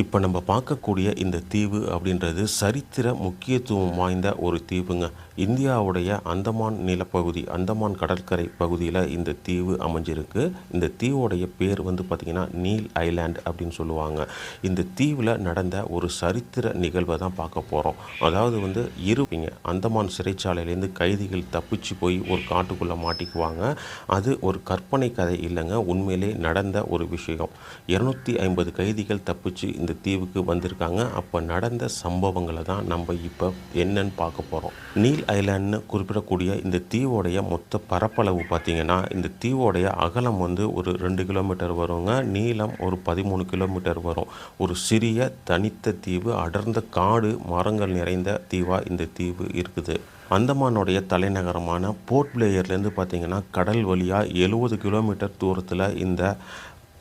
இப்போ நம்ம பார்க்கக்கூடிய இந்த தீவு அப்படின்றது சரித்திர முக்கியத்துவம் வாய்ந்த ஒரு தீவுங்க. இந்தியாவுடைய அந்தமான் நிலப்பகுதி அந்தமான் கடற்கரை பகுதியில் இந்த தீவு அமைஞ்சிருக்கு. இந்த தீவோடைய பேர் வந்து பார்த்திங்கன்னா நீல் ஐலாண்ட் அப்படின்னு சொல்லுவாங்க. இந்த தீவில் நடந்த ஒரு சரித்திர நிகழ்வை தான் பார்க்க போகிறோம் அதாவது வந்து இருப்பீங்க அந்தமான் சிறைச்சாலையிலேருந்து கைதிகள் தப்பிச்சு போய் ஒரு காட்டுக்குள்ளே மாட்டிக்குவாங்க. அது ஒரு கற்பனை கதை இல்லைங்க உண்மையிலே நடந்த ஒரு விஷயம். இரநூத்தி ஐம்பது கைதிகள் தப்பிச்சு இந்த தீவுக்கு வந்திருக்காங்க. அப்போ நடந்த சம்பவங்களை தான் நம்ம இப்போ என்னன்னு பார்க்க போகிறோம் நீல் ஐலாண்ட்னு குறிப்பிடக்கூடிய இந்த தீவோடைய மொத்த பரப்பளவு பார்த்திங்கன்னா இந்த தீவோடைய அகலம் வந்து ஒரு ரெண்டு கிலோமீட்டர் வருங்க. நீளம் ஒரு பதிமூணு கிலோமீட்டர் வரும். ஒரு சிறிய தனித்த தீவு அடர்ந்த காடு மரங்கள் நிறைந்த தீவாக இந்த தீவு இருக்குது. அந்தமானுடைய தலைநகரமான போர்ட் பிளேயர்லேருந்து பார்த்தீங்கன்னா கடல் வழியாக எழுபது கிலோமீட்டர் தூரத்தில் இந்த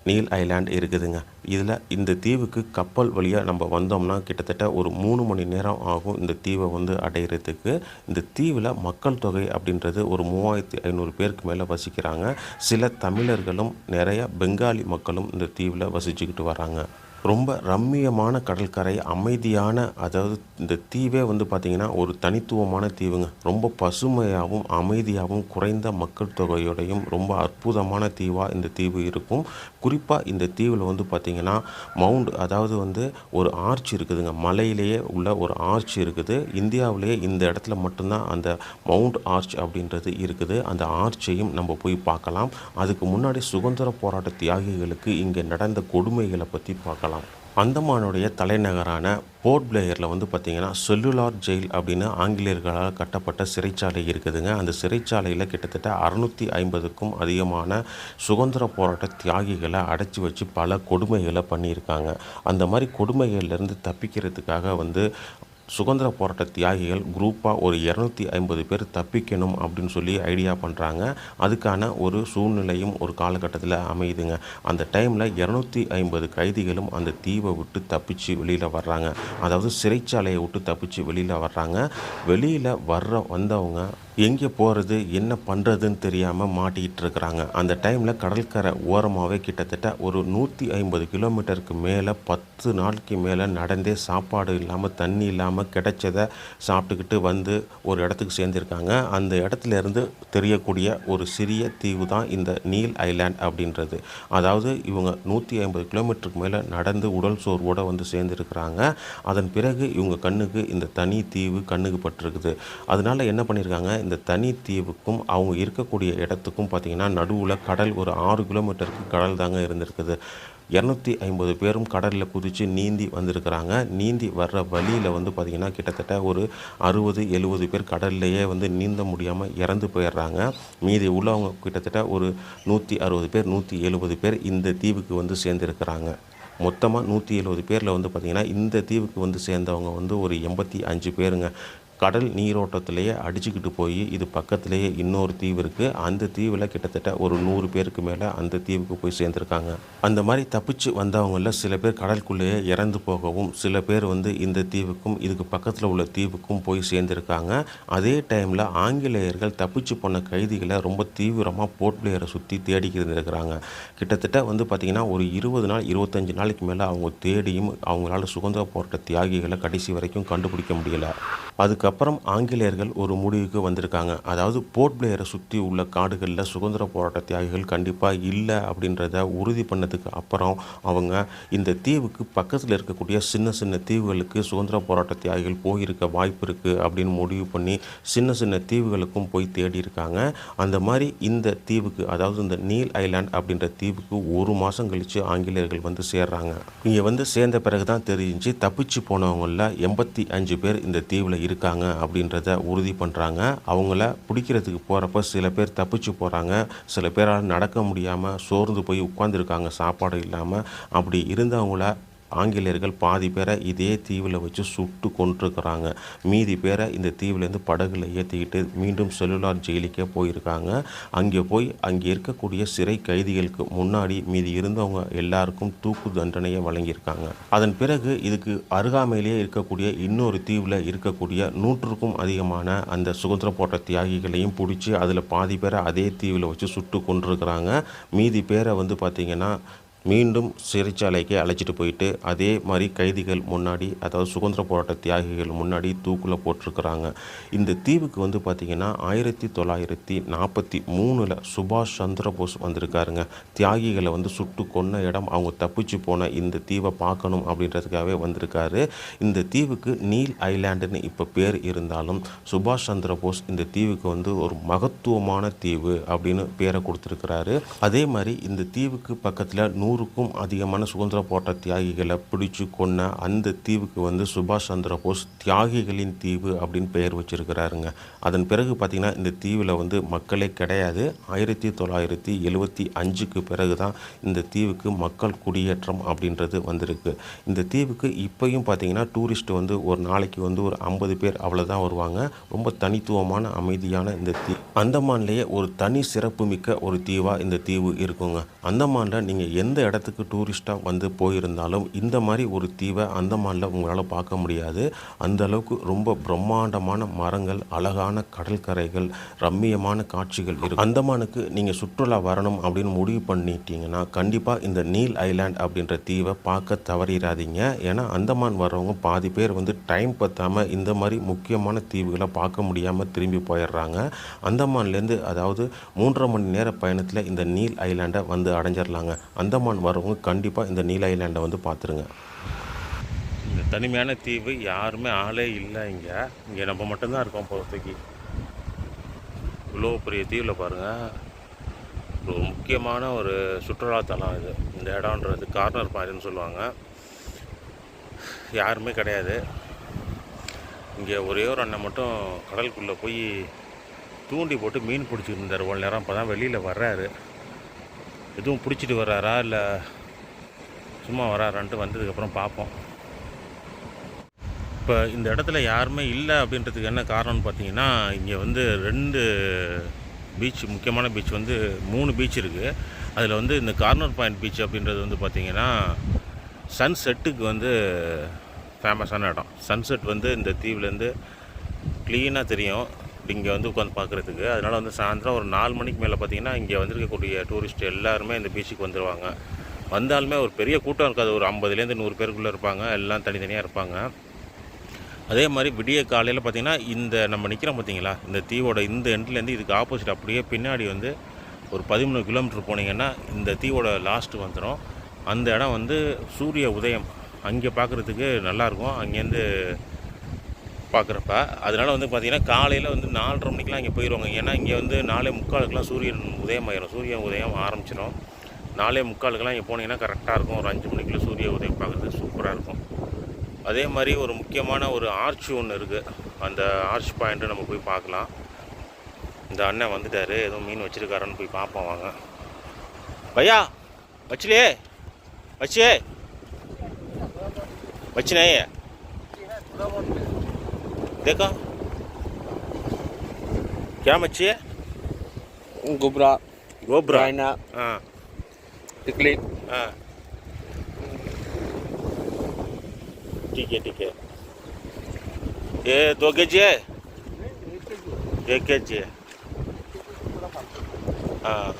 நீல் ஐலாண்ட் இருக்குதுங்க. இதில் இந்த தீவுக்கு கப்பல் வழியாக நம்ம வந்தோம்னா கிட்டத்தட்ட ஒரு மூணு மணி நேரம் ஆகும் இந்த தீவை வந்து அடையிறதுக்கு. இந்த தீவில் மக்கள் தொகை அப்படின்றது ஒரு மூவாயிரத்தி ஐநூறு பேருக்கு மேலே வசிக்கிறாங்க. சில தமிழர்களும் நிறைய பெங்காலி மக்களும் இந்த தீவில் வசிச்சுக்கிட்டு வராங்க. ரொம்ப ரம்மியமான கடற்கரை அமைதியான அதாவது இந்த தீவே வந்து பார்த்திங்கன்னா ஒரு தனித்துவமான தீவுங்க. ரொம்ப பசுமையாகவும் அமைதியாகவும் குறைந்த மக்கள் தொகையோடையும் ரொம்ப அற்புதமான தீவாக இந்த தீவு இருக்கும். குறிப்பாக இந்த தீவில் வந்து பார்த்திங்கன்னா மவுண்ட் அதாவது வந்து ஒரு ஆர்ச் இருக்குதுங்க. மலையிலேயே உள்ள ஒரு ஆர்ச் இருக்குது. இந்தியாவிலேயே இந்த இடத்துல மட்டும்தான் அந்த மவுண்ட் ஆர்ச் அப்படின்றது இருக்குது. அந்த ஆர்ச்சையும் நம்ம போய் பார்க்கலாம். அதுக்கு முன்னாடி சுதந்திர போராட்ட தியாகிகளுக்கு இங்கே நடந்த கொடுமைகளை பற்றி பார்க்கலாம். அந்தமானுடைய தலைநகரான போர்ட் பிளேயரில் வந்து பார்த்திங்கன்னா செல்லுலார் ஜெயில் அப்படின்னு ஆங்கிலேயர்களால் கட்டப்பட்ட சிறைச்சாலை இருக்குதுங்க. அந்த சிறைச்சாலையில் கிட்டத்தட்ட அறுநூற்றி ஐம்பதுக்கும் அதிகமான சுதந்திர போராட்ட தியாகிகளை அடைச்சி வச்சு பல கொடுமைகளை பண்ணியிருக்காங்க. அந்த மாதிரி கொடுமைகள்லேருந்து தப்பிக்கிறதுக்காக வந்து சுதந்திர போராட்ட தியாகிகள் குரூப்பாக ஒரு இரநூத்தி ஐம்பது பேர் தப்பிக்கணும் அப்படின்னு சொல்லி ஐடியா பண்ணுறாங்க அதுக்கான ஒரு சூழ்நிலையும் ஒரு காலகட்டத்தில் அமையுதுங்க. அந்த டைமில் இரநூத்தி ஐம்பது கைதிகளும் அந்த தீவை விட்டு தப்பிச்சு வெளியில் வர்றாங்க. அதாவது சிறைச்சாலையை விட்டு தப்பிச்சு வெளியில் வர்றாங்க. வெளியில் வர்ற வந்தவங்க எங்கே போகிறது என்ன பண்ணுறதுன்னு தெரியாமல் மாட்டிக்கிட்டு இருக்கிறாங்க அந்த டைமில் கடற்கரை ஓரமாகவே கிட்டத்தட்ட ஒரு நூற்றி ஐம்பது கிலோமீட்டருக்கு மேலே பத்து நாளைக்கு மேலே நடந்தே சாப்பாடு இல்லாமல் தண்ணி இல்லாமல் கிடைச்சதை சாப்பிட்டுக்கிட்டு வந்து ஒரு இடத்துக்கு சேர்ந்துருக்காங்க. அந்த இடத்துல இருந்து தெரியக்கூடிய ஒரு சிறிய தீவு தான் இந்த நீல் ஐலாண்ட் அப்படின்றது. அதாவது இவங்க நூற்றி ஐம்பது கிலோமீட்டருக்கு மேலே நடந்து உடல் சோர்வோடு வந்து சேர்ந்துருக்கிறாங்க. அதன் பிறகு இவங்க கண்ணுக்கு இந்த தனி தீவு கண்ணுக்கு பட்டிருக்குது. அதனால என்ன பண்ணியிருக்காங்க இந்த தனி தீவுக்கும் அவங்க இருக்கக்கூடிய இடத்துக்கும் பார்த்திங்கன்னா நடுவில் கடல் ஒரு ஆறு கிலோமீட்டருக்கு கடல் தாங்க இருந்திருக்குது. இரநூத்தி ஐம்பது பேரும் கடலில் குதித்து நீந்தி வந்திருக்கிறாங்க. நீந்தி வர்ற வழியில் வந்து பார்த்திங்கன்னா கிட்டத்தட்ட ஒரு அறுபது எழுபது பேர் கடல்லையே வந்து நீந்த முடியாமல் இறந்து போயிடுறாங்க. மீதி உள்ளவங்க கிட்டத்தட்ட ஒரு நூற்றி அறுபது பேர் நூற்றி எழுபது பேர் இந்த தீவுக்கு வந்து சேர்ந்துருக்கிறாங்க. மொத்தமாக நூற்றி எழுபது பேரில் வந்து பார்த்திங்கன்னா இந்த தீவுக்கு வந்து சேர்ந்தவங்க வந்து ஒரு எண்பத்தி அஞ்சு பேருங்க. கடல் நீரோட்டத்திலேயே அடிச்சுக்கிட்டு போய் இது பக்கத்திலேயே இன்னொரு தீவு இருக்குது அந்த தீவில் கிட்டத்தட்ட ஒரு நூறு பேருக்கு மேலே அந்த தீவுக்கு போய் சேர்ந்துருக்காங்க. அந்த மாதிரி தப்பிச்சு வந்தவங்களில் சில பேர் கடலுக்குள்ளேயே இறந்து போகவும் சில பேர் வந்து இந்த தீவுக்கும் இதுக்கு பக்கத்தில் உள்ள தீவுக்கும் போய் சேர்ந்துருக்காங்க. அதே டைமில் ஆங்கிலேயர்கள் தப்பிச்சு போன கைதிகளை ரொம்ப தீவிரமாக போர்ட் பிளேயரை சுற்றி தேடிக்கிட்டு இருந்திருக்கிறாங்க. கிட்டத்தட்ட வந்து பார்த்திங்கன்னா ஒரு இருபது நாள் இருபத்தஞ்சு நாளைக்கு மேலே அவங்க தேடியும் அவங்களால சுதந்திர போராட்ட தியாகிகளை கடைசி வரைக்கும் கண்டுபிடிக்க முடியல. அதுக்கப்புறம் ஆங்கிலேயர்கள் ஒரு முடிவுக்கு வந்திருக்காங்க. அதாவது போர்ட் பிளேயரை சுற்றி உள்ள காடுகளில் சுதந்திர போராட்ட தியாகிகள் கண்டிப்பாக இல்லை அப்படின்றத உறுதி பண்ணதுக்கு அப்புறம் அவங்க இந்த தீவுக்கு பக்கத்தில் இருக்கக்கூடிய சின்ன சின்ன தீவுகளுக்கு சுதந்திர போராட்ட தியாகிகள் போயிருக்க வாய்ப்பு இருக்குது அப்படின்னு முடிவு பண்ணி சின்ன சின்ன தீவுகளுக்கும் போய் தேடி இருக்காங்க. அந்த மாதிரி இந்த தீவுக்கு அதாவது இந்த நீல் ஐலாண்ட் அப்படின்ற தீவுக்கு ஒரு மாதம் கழித்து ஆங்கிலேயர்கள் வந்து சேர்றாங்க. இங்கே வந்து சேர்ந்த பிறகு தான் தெரிஞ்சு தப்பிச்சு போனவங்களில் எண்பத்தி அஞ்சு பேர் இந்த தீவில் இருக்காங்க. அப்படின்றத உறுதி பண்ணுறாங்க அவங்கள பிடிக்கிறதுக்கு போகிறப்ப சில பேர் தப்பிச்சு போகிறாங்க சில பேரால் நடக்க முடியாமல் சோர்ந்து போய் உட்காந்துருக்காங்க சாப்பாடு இல்லாமல் அப்படி இருந்தவங்கள ஆங்கிலேயர்கள் பாதி பேரை இதே தீவில் வச்சு சுட்டு கொண்டிருக்கிறாங்க மீதி பேரை இந்த தீவிலேருந்து படகுல ஏற்றிக்கிட்டு மீண்டும் செல்லுலார் ஜெயிலுக்கே போயிருக்காங்க. அங்கே போய் அங்கே இருக்கக்கூடிய சிறை கைதிகளுக்கு முன்னாடி மீதி இருந்தவங்க எல்லாருக்கும் தூக்கு தண்டனையை வழங்கியிருக்காங்க. அதன் பிறகு இதுக்கு அருகாமையிலேயே இருக்கக்கூடிய இன்னொரு தீவில் இருக்கக்கூடிய நூற்றுக்கும் அதிகமான அந்த சுதந்திர போட்ட தியாகிகளையும் பிடிச்சி அதில் பாதி பேரை அதே தீவில் வச்சு சுட்டு கொண்டிருக்கிறாங்க மீதி பேரை வந்து பார்த்திங்கன்னா மீண்டும் சிறைச்சாலைக்கு அழைச்சிட்டு போயிட்டு அதே மாதிரி கைதிகள் முன்னாடி அதாவது சுதந்திர போராட்ட தியாகிகள் முன்னாடி தூக்கில் போட்டிருக்கிறாங்க. இந்த தீவுக்கு வந்து பார்த்திங்கன்னா ஆயிரத்தி தொள்ளாயிரத்தி நாற்பத்தி மூணில் சுபாஷ் சந்திர போஸ் வந்திருக்காருங்க. தியாகிகளை வந்து சுட்டு கொன்ன இடம் அவங்க தப்பிச்சு போன இந்த தீவை பார்க்கணும் அப்படின்றதுக்காகவே வந்திருக்காரு. இந்த தீவுக்கு நீல் ஐலாண்டுன்னு இப்போ பேர் இருந்தாலும் சுபாஷ் சந்திர போஸ் இந்த தீவுக்கு வந்து ஒரு மகத்துவமான தீவு அப்படின்னு பேரை கொடுத்துருக்கிறாரு. அதே மாதிரி இந்த தீவுக்கு பக்கத்தில் நூறு நூறுக்கும் அதிகமான சுதந்திர போராட்ட தியாகிகளை பிடிச்சு கொன்ன அந்த தீவுக்கு வந்து சுபாஷ் சந்திர போஸ் தியாகிகளின் தீவு அப்படின்னு பெயர் வச்சிருக்கிறாருங்க. அதன் பிறகு பார்த்திங்கன்னா இந்த தீவில் வந்து மக்களே கிடையாது. ஆயிரத்தி தொள்ளாயிரத்தி எழுவத்தி அஞ்சுக்கு பிறகு தான் இந்த தீவுக்கு மக்கள் குடியேற்றம் அப்படின்றது வந்திருக்கு. இந்த தீவுக்கு இப்போயும் பார்த்தீங்கன்னா டூரிஸ்ட் வந்து ஒரு நாளைக்கு வந்து ஒரு ஐம்பது பேர் அவ்வளோதான் வருவாங்க. ரொம்ப தனித்துவமான அமைதியான இந்த தீ அந்தமான்லேயே ஒரு தனி சிறப்புமிக்க ஒரு தீவாக இந்த தீவு இருக்குங்க. அந்தமானில் நீங்கள் எந்த இடத்துக்கு டூரிஸ்ட்டாக வந்து போயிருந்தாலும் இந்த மாதிரி ஒரு தீவை அந்தமானில் உங்களால் பார்க்க முடியாது. அந்த அளவுக்கு ரொம்ப பிரம்மாண்டமான மரங்கள் அழகான கடற்கரைகள் ரம்மியமான காட்சிகள் இருக்கும் அந்தமானுக்கு நீங்கள் சுற்றுலா வரணும் அப்படின்னு முடிவு பண்ணிட்டீங்கன்னா கண்டிப்பாக இந்த நீல் ஐலாண்ட் அப்படின்ற தீவை பார்க்க தவறிடாதீங்க. ஏன்னா அந்தமான் வர்றவங்க பாதி பேர் வந்து டைம் பற்றாமல் இந்த மாதிரி முக்கியமான தீவுகளை பார்க்க முடியாமல் திரும்பி போயிடுறாங்க. அந்தமான்லேருந்து அதாவது மூன்றரை மணி நேர பயணத்தில் இந்த நீல் ஐலாண்டை வந்து அடைஞ்சிடலாங்க. அந்தமான் வரவங்க கண்டிப்பாக இந்த நீல ஐலாண்டை வந்து பார்த்துருங்க இந்த தனிமையான தீவு யாருமே ஆளே இல்லை இங்கே. இங்கே நம்ம மட்டும்தான் இருக்கோம் போகிறதுக்கு இவ்வளோ பெரிய தீவில் பாருங்கள் ஒரு முக்கியமான ஒரு சுற்றுலாத்தலம் இது. இந்த இடம்ன்றது கார்னர் பாயிண்ட்னு சொல்லுவாங்க. யாருமே கிடையாது. இங்கே ஒரே ஒரு அண்ணன் மட்டும் கடலுக்குள்ளே போய் தூண்டி போட்டு மீன் பிடிச்சிருந்தார் ஒரு நேரம் அப்போ தான் வெளியில் வர்றாரு. எதுவும் பிடிச்சிட்டு வர்றாரா? இல்லை சும்மா வராரான்ட்டு வந்ததுக்கப்புறம் பார்ப்போம் இப்போ இந்த இடத்துல யாருமே இல்லை அப்படின்றதுக்கு என்ன காரணம்னு பார்த்தீங்கன்னா இங்கே வந்து ரெண்டு பீச் முக்கியமான பீச் வந்து மூணு பீச் இருக்குது அதில் வந்து இந்த கார்னர் பாயிண்ட் பீச் அப்படின்றது வந்து பார்த்திங்கன்னா சன்செட்டுக்கு வந்து ஃபேமஸான இடம். சன்செட் வந்து இந்த தீவுலேருந்து க்ளீனாக தெரியும். இங்கே வந்து உட்காந்து பார்க்குறதுக்கு அதனால் வந்து சாயந்தரம் ஒரு நாலு மணிக்கு மேலே பார்த்தீங்கன்னா இங்கே வந்திருக்கக்கூடிய டூரிஸ்ட் எல்லாருமே இந்த பீச்சுக்கு வந்துடுவாங்க வந்தாலுமே ஒரு பெரிய கூட்டம் இருக்காது. ஒரு ஐம்பதுலேருந்து நூறு பேருக்குள்ளே இருப்பாங்க. எல்லாம் தனித்தனியாக இருப்பாங்க. அதே மாதிரி விடிய காலையில் பார்த்தீங்கன்னா இந்த நம்ம நிற்கிறோம் பார்த்தீங்களா இந்த தீவோட இந்த எண்ட்லேருந்து இதுக்கு ஆப்போசிட் அப்படியே பின்னாடி வந்து ஒரு பதிமூணு கிலோமீட்டர் போனீங்கன்னா இந்த தீவோட லாஸ்ட்டு வந்துடும் அந்த இடம் வந்து சூரிய உதயம். அங்கே பார்க்குறதுக்கு நல்லாயிருக்கும் அங்கேருந்து பார்க்குறப்ப அதனால் வந்து பார்த்திங்கன்னா காலையில் வந்து நாலரை மணிக்கெலாம் இங்கே போயிடுவாங்க ஏன்னா இங்கே வந்து நாலே முக்காலுக்கெலாம் சூரியன் உதயமாயிடும் சூரியன் உதயம் ஆரம்பிச்சிடும். நாலே முக்காலுக்கெலாம் இங்கே போனீங்கன்னா கரெக்டாக இருக்கும். ஒரு அஞ்சு மணிக்குள்ள சூரிய உதயம் பார்க்குறது சூப்பராக இருக்கும். அதே மாதிரி ஒரு முக்கியமான ஒரு ஆர்ச் ஒன்று இருக்குது அந்த ஆர்ச் பாயிண்ட்டு நம்ம போய் பார்க்கலாம். இந்த அண்ணன் வந்துட்டார். ஏதோ மீன் வச்சுருக்காருன்னு போய் பார்ப்போம் வாங்க. பையா வச்சுலே வச்சே வச்சுனே देखो? क्या मच्छी है? गुबरा। गोबरा? रायना। हाँ। टिकली। हाँ। ठीक है ठीक है। ये दो के जी है? एक के जी है। हाँ।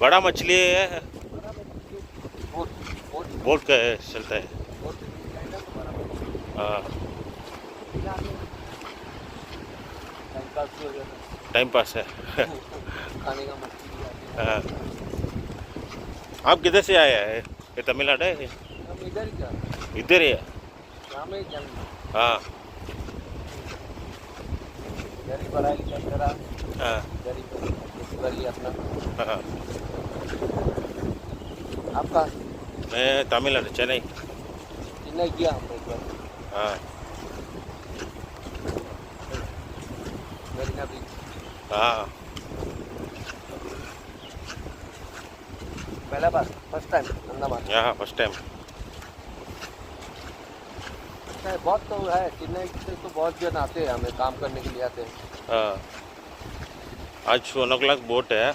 बड़ा मछली है बोट का है चलता है। हाँ। टाइम पास है। खाने का हाँ। आप किधर से आया है? ये तमिलनाडु है इधर ही इधर ही हाँ।, हाँ।, हाँ? आपका? मैं तमिलनाडु चेन्नई। चेन्नई किया हम हाँ। पहला बार फ़र्स्ट टाइम फ़र्स्ट टाइम है बहुत तो है चेन्नई से तो बहुत जन आते हैं हमें काम करने के लिए आते हैं। आज वन बोट है।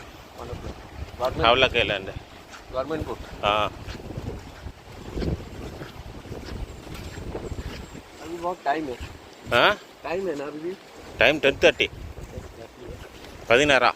अभी बहुत टाइम है। टाइम है ना अभी टाइम टेन थर्टी பதினாறா?